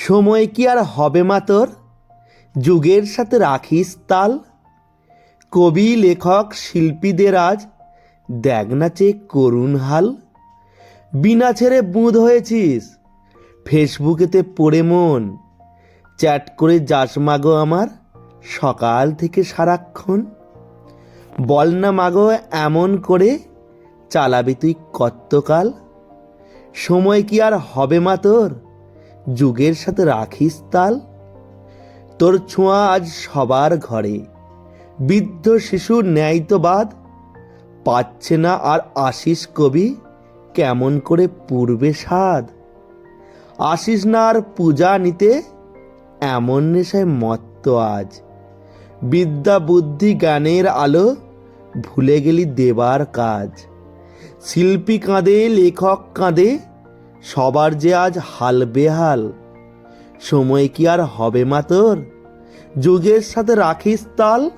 সময় কি আর হবে মা তোর? যুগের সাথে রাখিস তাল। কবি, লেখক, শিল্পীদের আজ দেখ নাচে করুণ হাল। বিনা ছেড়ে বুঁদ হয়েছিস। ফেসবুকেতে পড়ে মন। চ্যাট করে যাস মাগো আমার সকাল থেকে সারাক্ষণ। বল না মাগো এমন করে চালাবি তুই কত্তকাল। সময় কি আর হবে মা তোর? যুগের সাথে রাখিস তাল? তোর ছোঁয়া আজ সবার ঘরে। বৃদ্ধ শিশু ন্যায় তো বাদ পাচ্ছে না আর আশিস কবি? কেমন করে পূর্বে স্বাদ? আসিস না আর পূজা নিতে? এমন নেশায় মত্ত আজ। বিদ্যা বুদ্ধি জ্ঞানের আলো, ভুলে গেলি দেবার কাজ। শিল্পী কাঁদে, লেখক কাঁদে সবার যে আজ হাল বেহাল, সময় কি আর হবে মা তোর? যুগের সাথে রাখিস তাল